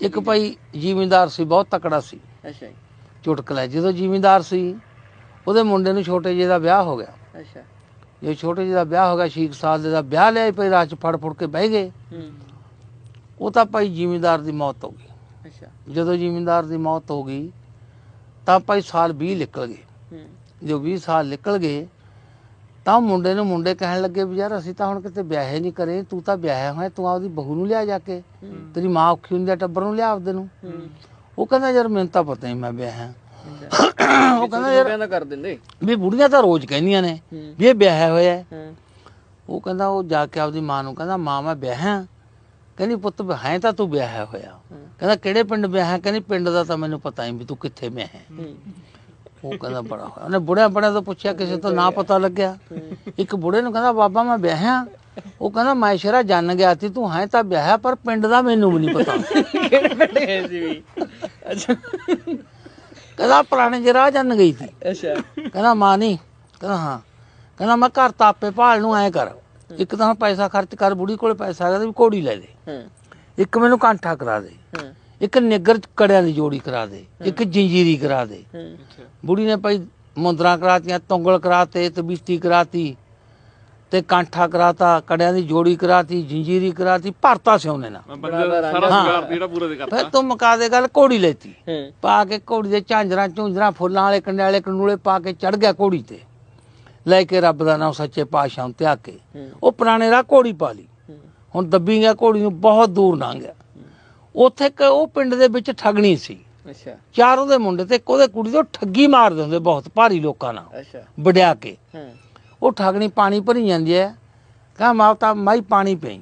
ਇੱਕ ਭਾਈ ਜ਼ਿਮੀਂਦਾਰ ਸੀ ਬਹੁਤ ਤਕੜਾ ਸੀ। ਅੱਛਾ ਜੀ। ਚੁਟਕਲਾ ਜਦੋਂ ਜ਼ਿਮੀਂਦਾਰ ਸੀ ਉਹਦੇ ਮੁੰਡੇ ਨੂੰ ਛੋਟੇ ਜਿਹੇ ਦਾ ਵਿਆਹ ਹੋ ਗਿਆ। ਅੱਛਾ। ਜੇ ਛੋਟੇ ਜਿਹੇ ਦਾ ਵਿਆਹ ਹੋ ਗਿਆ ਕੁ ਸਾਲ ਦੇ ਦਾ ਵਿਆਹ ਲਿਆ ਭਾਈ ਰਾਤ ਚ ਫੜ ਫੁੜ ਕੇ ਬਹਿ ਗਏ। ਹੂੰ। ਉਹ ਤਾਂ ਭਾਈ ਜ਼ਿਮੀਂਦਾਰ ਦੀ ਮੌਤ ਹੋ ਗਈ। ਅੱਛਾ। ਜਦੋਂ ਜ਼ਿਮੀਂਦਾਰ ਦੀ ਮੌਤ ਹੋ ਗਈ ਤਾਂ ਭਾਈ ਸਾਲ 20 ਨਿਕਲ ਗਏ। ਹੂੰ। ਜੋ 20 ਸਾਲ ਨਿਕਲ ਗਏ ਤਾਂ ਮੁੰਡੇ ਨੂੰ ਮੁੰਡੇ ਕਹਿਣ ਲੱਗੇ ਵੀ ਯਾਰ ਅਸੀਂ ਤਾਂ ਹੁਣ ਕਿਤੇ ਵਿਆਹੇ ਨਹੀਂ ਕਰੇ ਤੂੰ ਤਾਂ ਵਿਆਹਿਆ ਹੋਇਆ ਤੂੰ ਆਪਦੀ ਬਹੂ ਨੂੰ ਲਿਆ ਜਾ ਕੇ। ਤੇਰੀ ਮਾਂ ਔਖੀ ਹੁੰਦੀ ਆ ਟੱਬਰ ਨੂੰ ਲਿਆ ਆਪਦੇ ਨੂੰ। ਉਹ ਕਹਿੰਦਾ ਯਾਰ ਮੈਨੂੰ ਤਾਂ ਪਤਾ ਹੀ ਮੈਂ ਵਿਆਹਿਆ। ਉਹ ਕਹਿੰਦਾ ਯਾਰ ਕਹਿੰਦਾ ਕਰ ਦਿੰਦੇ। ਵੀ ਬੁੜੀਆਂ ਤਾਂ ਰੋਜ਼ ਕਹਿੰਦੀਆਂ ਨੇ ਵੀ ਇਹ ਵਿਆਹਿਆ ਹੋਇਆ ਉਹ ਕਹਿੰਦਾ ਉਹ ਜਾ ਕੇ ਆਪਦੀ ਮਾਂ ਨੂੰ ਕਹਿੰਦਾ ਮਾਂ ਮੈਂ ਵਿਆਹਿਆ। ਕਹਿੰਦੀ ਪੁੱਤ ਹੈ ਤਾਂ ਤੂੰ ਵਿਆਹਿਆ ਹੋਇਆ। ਕਹਿੰਦਾ ਕਿਹੜੇ ਪਿੰਡ ਵਿਆਹਿਆ? ਕਹਿੰਦੀ ਪਿੰਡ ਦਾ ਤਾਂ ਮੈਨੂੰ ਪਤਾ ਹੀ ਵੀ ਤੂੰ ਕਿੱਥੇ ਵਿਆਹਿਆ। ਹੂੰ। ਉਹ ਕਹਿੰਦਾ ਬੜਾ ਹੋਇਆ। ਉਹਨੇ ਬੁੜਿਆਂ ਬੜਿਆਂ ਤੋਂ ਪੁੱਛਿਆ ਕਿਸੇ ਤੋਂ ਨਾ ਪਤਾ ਲੱਗਿਆ। ਇੱਕ ਬੁੜੇ ਨੂੰ ਕਹਿੰਦਾ ਬਾਬਾ ਮੈਂ ਵਿਆਹਿਆ। ਉਹ ਕਹਿੰਦਾ ਮੈਂ ਸ਼ਰਾ ਜਾਣ ਗਿਆ ਸੀ ਤੂੰ ਹੈ ਤਾਂ ਵਿਆਹਿਆ ਪਰ ਪਿੰਡ ਦਾ ਮੈਨੂੰ ਵੀ ਨਹੀਂ ਪਤਾ। ਕਿਹੜੇ ਪਿੰਡ ਗਏ ਸੀ ਵੀ? ਅੱਛਾ। ਕਹਿੰਦਾ ਪੁਰਾਣੇ ਜਰਾ ਜਾਣ ਗਈ ਸੀ। ਅੱਛਾ। ਕਹਿੰਦਾ ਮਾਂ ਨਹੀਂ ਕਹਿੰਦਾ ਹਾਂ। ਕਹਿੰਦਾ ਮੈਂ ਘਰ ਤਾਂ ਆਪੇ ਭਾਲ ਨੂੰ ਐ ਕਰ। ਇੱਕ ਤਾਂ ਪੈਸਾ ਖਰਚ ਕਰ ਬੁੜੀ ਕੋਲੇ ਪੈਸਾ ਹੈਗਾ ਤੇ ਘੋੜੀ ਲੈ ਦੇ ਹੂੰ। ਇੱਕ ਮੈਨੂੰ ਕਾਂਠਾ ਕਰਾ ਦੇ। ਹੂੰ। ਇੱਕ ਨਿੱਗਰ ਕੜਿਆਂ ਦੀ ਜੋੜੀ ਕਰਾ ਦੇ ਇੱਕ ਜੰਜੀਰੀ ਕਰਾ ਦੇ। ਬੁੜੀ ਨੇ ਭਾਈ ਮੁੰਦਰਾਂ ਕਰਾਤੀਆਂ ਤੁੰਗਲ ਕਰਾਤੇ ਤਬੀਸਤੀ ਕਰਾਤੀ ਤੇ ਕਾਂਠਾ ਕਰਾਤਾ ਕੜਿਆਂ ਦੀ ਜੋੜੀ ਕਰਾਤੀ ਜੰਜੀਰੀ ਕਰਾਤੀ ਭਰਤਾ ਸੀ ਉਹਨੇ ਨਾ ਬੜਾ ਸਾਰਾ ਸ਼ਿੰਗਾਰ ਜਿਹੜਾ ਪੂਰਾ ਦੇ ਕਰਤਾ। ਫਿਰ ਤੂੰ ਮੁਕਾ ਦੇ ਗੱਲ ਘੋੜੀ ਲੈਤੀ। ਪਾ ਕੇ ਘੋੜੀ ਦੇ ਝਾਂਜਰਾਂ ਝੁੰਜਰਾਂ ਫੁੱਲਾਂ ਵਾਲੇ ਕੰਡਿਆਲੇ ਕੰਡੂਲੇ ਪਾ ਕੇ ਚੜ ਗਿਆ ਘੋੜੀ ਤੇ। ਲੈ ਕੇ ਰੱਬ ਦਾ ਨਾਮ ਸੱਚੇ ਪਾਤਸ਼ਾਹ ਨੂੰ ਧਿਆ ਕੇ। ਉਹ ਪੁਰਾਣੇ ਰਾਹ ਘੋੜੀ ਪਾ ਲਈ। ਹੁਣ ਦੱਬੀ ਗਿਆ ਘੋੜੀ ਨੂੰ ਬਹੁਤ ਦੂਰ ਲੰਘ ਗਿਆ। ਉੱਥੇ ਇੱਕ ਉਹ ਪਿੰਡ ਦੇ ਵਿੱਚ ਠਗਣੀ ਸੀ। ਅੱਛਾ। ਚਾਰ ਉਹਦੇ ਮੁੰਡੇ ਤੇ ਇੱਕ ਉਹਦੇ ਕੁੜੀ ਤੋਂ ਠੱਗੀ ਮਾਰਦੇ ਹੁੰਦੇ ਬਹੁਤ ਭਾਰੀ ਲੋਕਾਂ ਨਾਲ। ਅੱਛਾ। ਵਡਿਆ ਕੇ। ਹੂੰ। ਉਹ ਠਗਣੀ ਪਾਣੀ ਭਰੀ ਜਾਂਦੀ ਹੈ। ਕਹਾਂ ਮਾਤਾ ਮਾਈ ਪਾਣੀ ਪਈ।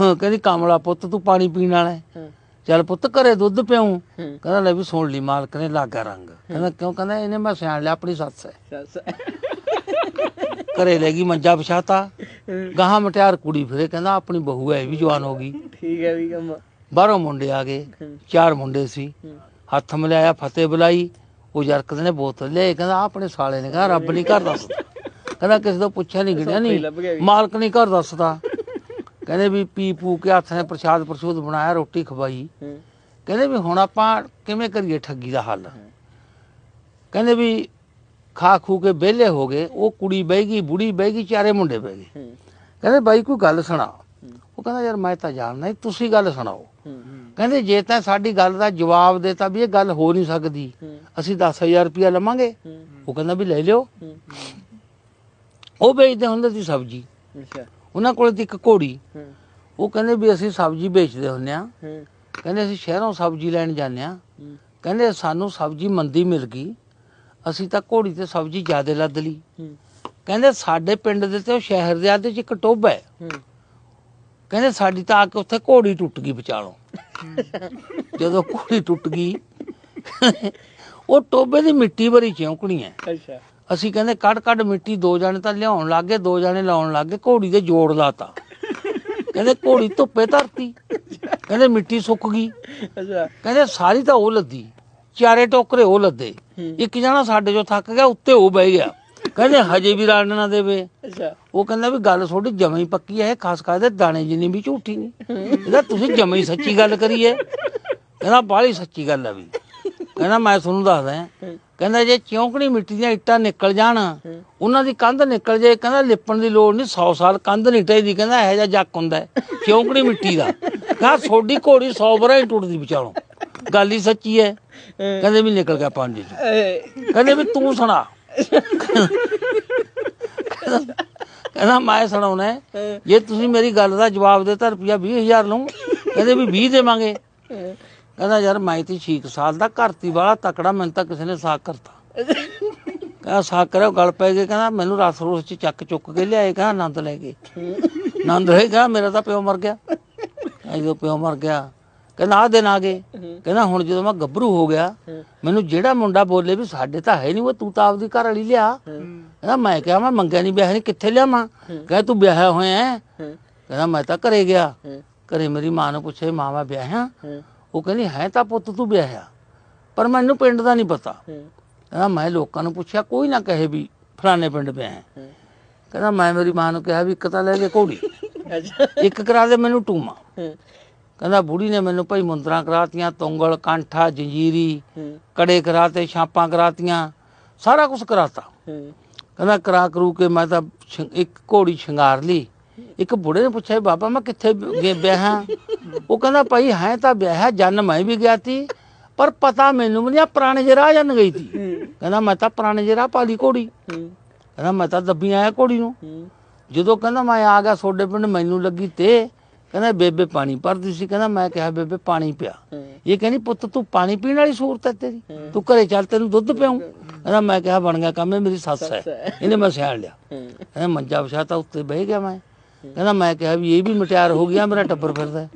ਹੂੰ। ਕਹਿੰਦੀ ਕਮਲਾ ਪੁੱਤ ਤੂੰ ਪਾਣੀ ਪੀਣ ਵਾਲਾ ਹੈ। ਚੱਲ ਪੁੱਤ ਘਰੇ ਦੁੱਧ ਪਿਉ। ਕਹਿੰਦਾ ਲੈ ਵੀ ਸੁਣ ਲਈ ਮਾਲਕ ਨੇ ਲਾਗਾ ਰੰਗ। ਕਹਿੰਦਾ ਕਿਉਂ? ਕਹਿੰਦਾ ਇਹਨੇ ਮੈਂ ਸਿਆਣ ਲਿਆ ਆਪਣੀ ਸੱਸ ਹੈ। ਘਰੇ ਲੈ ਗਈ ਮੰਜਾ ਵਿਛਾਤਾ। ਗਾਹਾਂ ਮਟਿਆਰ ਕੁੜੀ ਫਿਰੇ। ਕਹਿੰਦਾ ਆਪਣੀ ਬਹੂ ਹੈ ਵੀ ਜਵਾਨ ਹੋ ਗਈ। ਠੀਕ ਹੈ ਵੀ ਕੰਮ ਬਾਹਰੋਂ ਮੁੰਡੇ ਆ ਗਏ ਚਾਰ ਮੁੰਡੇ ਸੀ। ਹੱਥ ਮਿਲਾਇਆ ਫਤਿਹ ਬੁਲਾਈ ਉਹ ਜਰਕਦ ਨੇ ਬੋਤਲ ਲਿਆਈ ਕਹਿੰਦਾ ਆਪਣੇ ਸਾਲੇ ਨੇ ਕਹਾ ਰੱਬ ਨਹੀਂ ਘਰ ਦੱਸਦਾ। ਕਹਿੰਦਾ ਕਿਸੇ ਤੋਂ ਪੁੱਛਿਆ ਨਹੀਂ ਗਿਣਿਆ ਨਹੀਂ। ਮਾਲਕ ਨਹੀਂ ਘਰ ਦੱਸਦਾ। ਕਹਿੰਦੇ ਵੀ ਪੀ ਪੂ ਕੇ ਹੱਥ ਨੇ ਪ੍ਰਸ਼ਾਦ ਪ੍ਰਸ਼ੂਦ ਬਣਾਇਆ ਰੋਟੀ ਖਵਾਈ। ਕਹਿੰਦੇ ਵੀ ਹੁਣ ਆਪਾਂ ਕਿਵੇਂ ਕਰੀਏ ਠੱਗੀ ਦਾ ਹੱਲ? ਕਹਿੰਦੇ ਵੀ ਖਾ ਖੂ ਕੇ ਵਿਹਲੇ ਹੋ ਗਏ ਉਹ ਕੁੜੀ ਬਹਿ ਗਈ ਬੁੜੀ ਬਹਿ ਗਈ ਚਾਰੇ ਮੁੰਡੇ ਬਹਿ ਗਏ। ਕਹਿੰਦੇ ਬਾਈ ਕੋਈ ਗੱਲ ਸੁਣਾ। ਉਹ ਕਹਿੰਦਾ ਯਾਰ ਮੈਂ ਤਾਂ ਜਾਣਦਾ ਨਹੀਂ ਤੁਸੀਂ ਗੱਲ ਸੁਣਾਓ। ਕਹਿੰਦੇ ਜੇ ਤਾਂ ਸਾਡੀ ਗੱਲ ਦਾ ਜਵਾਬ ਦੇਤਾ ਵੀ ਇਹ ਗੱਲ ਹੋ ਨਹੀਂ ਸਕਦੀ। ਅਸੀਂ 10000 ਰੁਪਇਆ ਲਵਾਂਗੇ। ਉਹ ਕਹਿੰਦਾ ਵੀ ਲੈ ਲਿਓ। ਉਹ ਵੇਚਦੇ ਹੁੰਦੇ ਸੀ ਸਬਜ਼ੀ। ਅੱਛਾ। ਉਹਨਾਂ ਕੋਲ ਇੱਕ ਘੋੜੀ। ਉਹ ਕਹਿੰਦੇ ਵੀ ਅਸੀਂ ਸਬਜ਼ੀ ਵੇਚਦੇ ਹੁੰਦੇ ਆ ਕਹਿੰਦੇ ਅਸੀਂ ਸ਼ਹਿਰੋਂ ਸਬਜ਼ੀ ਲੈਣ ਜਾਂਦੇ ਆ ਕਹਿੰਦੇ ਸਾਨੂੰ ਸਬਜ਼ੀ ਮੰਦੀ ਮਿਲ ਗਈ। ਅਸੀਂ ਤਾਂ ਘੋੜੀ ਤੇ ਸਬਜ਼ੀ ਜ਼ਿਆਦਾ ਲੱਦ ਲਈ। ਕਹਿੰਦੇ ਸਾਡੇ ਪਿੰਡ ਦੇ ਤੇ ਉਹ ਸ਼ਹਿਰ ਦੇ ਆਦੇ ਚ ਇੱਕ ਹੈ। ਹੂੰ। ਕਹਿੰਦੇ ਸਾਡੀ ਤਾਂ ਆ ਕੇ ਉੱਥੇ ਘੋੜੀ ਟੁੱਟ ਗਈ ਵਿਚਾਲੋਂ। ਜਦੋਂ ਘੋੜੀ ਟੁੱਟ ਗਈ ਉਹ ਟੋਭੇ ਦੀ ਮਿੱਟੀ ਭਰੀ ਚੌਂਕਣੀ ਹੈ। ਅੱਛਾ। ਅਸੀਂ ਕਹਿੰਦੇ ਕੱਢ ਕੱਢ ਮਿੱਟੀ ਦੋ ਜਾਣੇ ਤਾਂ ਲਿਆਉਣ ਲੱਗੇ ਦੋ ਜਾਣੇ ਲਾਉਣ ਲੱਗੇ ਘੋੜੀ ਦੇ ਜੋੜ ਲਾਤਾ। ਕਹਿੰਦੇ ਘੋੜੀ ਧੁੱਪੇ ਧਰਤੀ। ਕਹਿੰਦੇ ਮਿੱਟੀ ਸੁੱਕ ਗਈ। ਅੱਛਾ। ਕਹਿੰਦੇ ਸਾਰੀ ਤਾਂ ਉਹ ਲੱਦੀ। ਚਾਰੇ ਟੋਕਰੇ ਉਹ ਲੱਦੇ। ਇੱਕ ਜਣਾ ਸਾਡੇ ਚੋਂ ਥੱਕ ਗਿਆ ਉੱਤੇ ਉਹ ਬਹਿ ਗਿਆ। ਕਹਿੰਦੇ ਹਜੇ ਵੀ ਰਣ ਨਾ ਦੇਵੇ। ਅੱਛਾ। ਉਹ ਕਹਿੰਦਾ ਵੀ ਗੱਲ ਤੁਹਾਡੀ ਜਮਾਂ ਹੀ ਪੱਕੀ ਹੈ ਖਾਸ ਖਾਸ ਦੇ ਦਾਣੇ ਜਿੰਨੀ ਵੀ ਝੂਠੀ ਨਹੀਂ ਕਹਿੰਦਾ ਤੁਸੀਂ ਜਮਾਂ ਹੀ ਸੱਚੀ ਗੱਲ ਕਰੀ ਹੈ ਕਹਿੰਦਾ ਬਾਹਲੀ ਸੱਚੀ ਗੱਲ ਹੈ ਵੀ। ਕਹਿੰਦਾ ਮੈਂ ਤੁਹਾਨੂੰ ਦੱਸਦਾ। ਕਹਿੰਦਾ ਜੇ ਚੌਂਕਣੀ ਮਿੱਟੀ ਦੀਆਂ ਇੱਟਾਂ ਨਿਕਲ ਜਾਣ ਉਹਨਾਂ ਦੀ ਕੰਧ ਨਿਕਲ ਜੇ ਕਹਿੰਦਾ ਲਿਪਣ ਦੀ ਲੋੜ ਨਹੀਂ 100 ਸਾਲ ਕੰਧ ਨਹੀਂ ਟੇਦੀ ਕਹਿੰਦਾ ਇਹੋ ਜਿਹਾ ਜੱਕ ਹੁੰਦਾ ਚੌਂਕਣੀ ਮਿੱਟੀ ਦਾ। ਕਹਿੰਦਾ ਤੁਹਾਡੀ ਘੋੜੀ 100 ਬਰਾ ਹੀ ਟੁੱਟਦੀ ਵਿਚਾਲੋਂ। ਗੱਲ ਹੀ ਸੱਚੀ ਹੈ। ਕਹਿੰਦੇ ਵੀ ਨਿਕਲ ਗਿਆ ਏ ਕਹਿੰਦੇ ਵੀ ਤੂੰ ਸੁਣਾ। ਕਹਿੰਦਾ, ਮੈਂ ਸੁਣਾਉਣਾ ਹੈ। ਜੇ ਤੁਸੀਂ ਮੇਰੀ ਗੱਲ ਦਾ ਜਵਾਬ ਦੇਤਾ ਰੁਪਿਆ 20000 ਲਊ, ਕਹਿੰਦੇ ਵੀ 20 ਦੇਵਾਂਗੇ। ਕਹਿੰਦਾ, ਯਾਰ ਮੈਂ ਤੇ 6 ਸਾਲ ਦਾ ਘਰਤੀ ਵਾਲਾ ਤਕੜਾ, ਮੈਨੂੰ ਤਾਂ ਕਿਸੇ ਨੇ ਸਾਕ ਕਰਤਾ। ਕਹਿੰਦਾ, ਸਾਕ ਕਰਿਆ ਗਲ ਪੈ ਗਏ ਕਹਿੰਦਾ, ਮੈਨੂੰ ਰਸ ਰੋਸ ਚ ਚੱਕ ਚੁੱਕ ਕੇ ਲਿਆਏ, ਕਹਿੰਦਾ, ਆਨੰਦ ਲੈ ਕੇ ਆਨੰਦ ਲੈ ਕਹਿੰਦਾ, ਮੇਰਾ ਤਾਂ ਪਿਓ ਮਰ ਗਿਆ। ਕਹਿੰਦਾ, ਜਦੋਂ ਪਿਓ ਮਰ ਗਿਆ, ਕਹਿੰਦਾ, ਆਹ ਦਿਨ ਆ ਗਏ। ਕਹਿੰਦਾ, ਹੁਣ ਜਦੋਂ ਮੈਂ ਗੱਭਰੂ ਹੋ ਗਿਆ, ਮੈਨੂੰ ਜਿਹੜਾ ਮੁੰਡਾ ਬੋਲੇ ਵੀ ਸਾਡੇ ਤਾਂ ਹੈ ਨਹੀਂ ਉਹ ਤੂੰ ਤਾਂ ਆਪਦੀ ਘਰ ਵਾਲੀ ਲਿਆ। ਕਹਿੰਦਾ ਮੈਂ ਕਿਹਾ ਮੈਂ ਮੰਗਿਆ ਨਹੀਂ ਵਿਆਹ ਨਹੀਂ ਕਿੱਥੇ ਲਿਆਵਾਂ? ਕਹਿੰਦਾ ਤੂੰ ਵਿਆਹਿਆ ਹੋਇਆ ਹੈ? ਕਹਿੰਦਾ ਮੈਂ ਤਾਂ ਘਰੇ ਗਿਆ। ਘਰੇ ਮੇਰੀ ਮਾਂ ਨੂੰ ਪੁੱਛੇ ਮਾਂ ਮੈਂ ਵਿਆਹਿਆ? ਉਹ ਕਹਿੰਦੀ ਹੈ ਤਾਂ ਪੁੱਤ ਤੂੰ ਵਿਆਹਿਆ। ਪਰ ਮੈਨੂੰ ਪਿੰਡ ਦਾ ਨਹੀਂ ਪਤਾ। ਕਹਿੰਦਾ ਮੈਂ ਲੋਕਾਂ ਨੂੰ ਪੁੱਛਿਆ ਕੋਈ ਨਾ ਕਹੇ ਵੀ ਫਲਾਣੇ ਪਿੰਡ ਵਿਆਹਿਆ ਕਹਿੰਦਾ ਮੈਂ ਮੇਰੀ ਮਾਂ ਨੂੰ ਕਿਹਾ ਵੀ ਇੱਕ ਤਾਂ ਲੈ ਕੇ ਘੋੜੀ ਅੱਛਾ। ਇੱਕ ਕਰਾ ਦੇ ਮੈਨੂੰ ਟੂਮਾ। ਕਹਿੰਦਾ ਬੁੜੀ ਨੇ ਮੈਨੂੰ ਭਾਈ ਮੁੰਦਰਾਂ ਕਰਾਤੀਆਂ ਤੁੰਗਲ ਕਾਂਠਾ ਜੰਜੀਰੀ ਕੜੇ ਕਰਾਤੇ ਛਾਪਾਂ ਕਰਾਤੀਆਂ ਸਾਰਾ ਕੁਝ ਕਰਾਤਾ। ਕਹਿੰਦਾ ਕਰਾ ਕਰੂ ਕੇ ਮੈਂ ਤਾਂ ਸ਼ਿੰ- ਇੱਕ ਘੋੜੀ ਸ਼ਿੰਗਾਰ ਲਈ। ਇੱਕ ਬੁੜੇ ਨੇ ਪੁੱਛਿਆ ਬਾਬਾ ਮੈਂ ਕਿੱਥੇ ਗੇ- ਵਿਆਹਾਂ ਉਹ ਕਹਿੰਦਾ ਭਾਈ ਹੈ ਤਾਂ ਵਿਆਹ ਜਨ ਮੈਂ ਵੀ ਗਿਆ ਤੀ ਪਰ ਪਤਾ ਮੈਨੂੰ ਵੀ ਨਹੀਂ ਆ ਪੁਰਾਣੇ ਜਿਹੇ ਰਾਹ ਜਨ ਗਈ ਤੀ। ਕਹਿੰਦਾ ਮੈਂ ਤਾਂ ਪੁਰਾਣੇ ਜਿਹੇ ਰਾਹ ਪਾਲੀ ਘੋੜੀ। ਕਹਿੰਦਾ ਮੈਂ ਤਾਂ ਦੱਬੀ ਆਇਆ ਘੋੜੀ ਨੂੰ। ਜਦੋਂ ਕਹਿੰਦਾ ਮੈਂ ਆ ਗਿਆ ਤੁਹਾਡੇ ਪਿੰਡ ਮੈਨੂੰ ਲੱਗੀ ਤੇ ਕਹਿੰਦਾ ਬੇਬੇ ਪਾਣੀ ਭਰਦੀ ਸੀ ਕਹਿੰਦਾ ਮੈਂ ਕਿਹਾ ਬੇਬੇ ਪਾਣੀ ਪਿਆ। ਇਹ ਕਹਿੰਦੀ ਪੁੱਤ ਤੂੰ ਪਾਣੀ ਪੀਣ ਵਾਲੀ ਸੂਰਤ ਹੈ ਤੇਰੀ। ਤੂੰ ਘਰੇ ਚੱਲ ਤੈਨੂੰ ਦੁੱਧ ਪਿਆਉਂ। ਕਹਿੰਦਾ ਮੈਂ ਕਿਹਾ ਬਣ ਗਿਆ ਕੰਮ ਇਹ ਮੇਰੀ ਸੱਸ ਹੈ। ਇਹਨੇ ਮੈਂ ਸਿਆਣ ਲਿਆ। ਕਹਿੰਦਾ ਮੰਜਾ ਵਿਛਾਤਾ ਉੱਤੇ ਬਹਿ ਗਿਆ ਮੈਂ। ਕਹਿੰਦਾ ਮੈਂ ਕਿਹਾ ਵੀ ਇਹ ਵੀ ਮਟਿਆਰ ਹੋ ਗਿਆ ਮੇਰਾ ਟੱਬਰ ਫਿਰਦਾ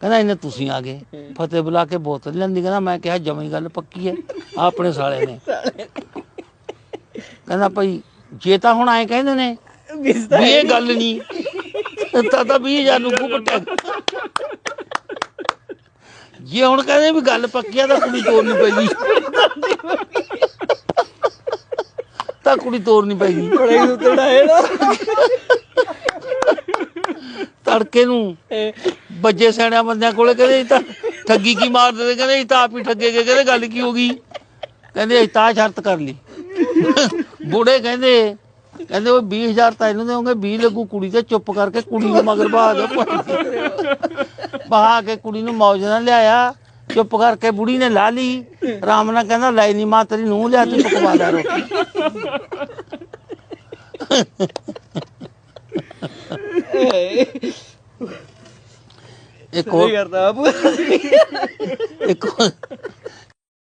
ਕਹਿੰਦਾ ਇਹਨੇ ਤੁਸੀਂ ਆ ਗਏ। ਫਤਿਹ ਬੁਲਾ ਕੇ ਬੋਤਲ ਲੈਂਦੀ। ਕਹਿੰਦਾ ਮੈਂ ਕਿਹਾ ਜਮੀ ਗੱਲ ਪੱਕੀ ਹੈ ਆਪਣੇ ਸਾਲੇ ਨੇ। ਕਹਿੰਦਾ ਭਾਈ ਜੇ ਤਾਂ ਹੁਣ ਆਏ ਕਹਿੰਦੇ ਨੇ ਵੀ ਇਹ ਗੱਲ ਨਹੀਂ ਤਾਂ ਤਾਂ 20000 ਨੂੰ ਕੋ ਕੱਟਿਆ ਜੇ ਹੁਣ ਕਹਿੰਦੇ ਵੀ ਗੱਲ ਪੱਕੀ ਆ ਤਾਂ ਕੁੜੀ ਤੋੜਨੀ ਪੈਗੀ ਤਾਂ ਕੁੜੀ ਤੋੜਨੀ ਪੈਗੀ ਬੜੇ ਉਤੜਾ ਹੈ ਨਾ। ਤੜਕੇ ਨੂੰ ਇਹ ਬੱਜੇ ਸਿਆਣਿਆਂ ਬੰਦਿਆਂ ਕੋਲੇ ਕਹਿੰਦੇ ਇਹ ਤਾਂ ਠੱਗੀ ਕੀ ਮਾਰਦੇ ਤੇ ਕਹਿੰਦੇ ਇਹ ਤਾਂ ਆਪ ਹੀ ਠੱਗੇ ਗਏ ਕਹਿੰਦੇ ਗੱਲ ਕੀ ਹੋ ਗਈ? ਕਹਿੰਦੇ ਅਸੀਂ ਤਾਂ ਸ਼ਰਤ ਕਰ ਲਈ। ਬੁੜੇ ਕਹਿੰਦੇ ਕਹਿੰਦੇ ਉਹ 20000 ਤਾਂ ਇਹਨੂੰ ਦੇਵੋਗੇ 20 ਲੱਗੂ ਕੁੜੀ ਤੇ ਚੁੱਪ ਕਰਕੇ ਕੁੜੀ ਨੂੰ ਮਗਰ ਬਹਾ ਦੋ ਬਹਾ ਕੇ ਕੁੜੀ ਨੂੰ ਮੌਜ ਨਾਲ ਲਿਆਇਆ ਚੁੱਪ ਕਰਕੇ ਬੁੜੀ ਨੇ ਲਾ ਲਈ। ਰਾਮ ਨਾਲ ਕਹਿੰਦਾ ਲੈ ਨਹੀਂ ਮਾਂ ਤੇਰੀ ਨੂੰ ਲਿਆ ਤੂੰ ਪਕਵਾ ਦਾ ਰੋਟੀ। ਇੱਕ ਹੋਰ ਕਰਦਾ ਬਾਪੂ। ਇੱਕ ਹੋਰ-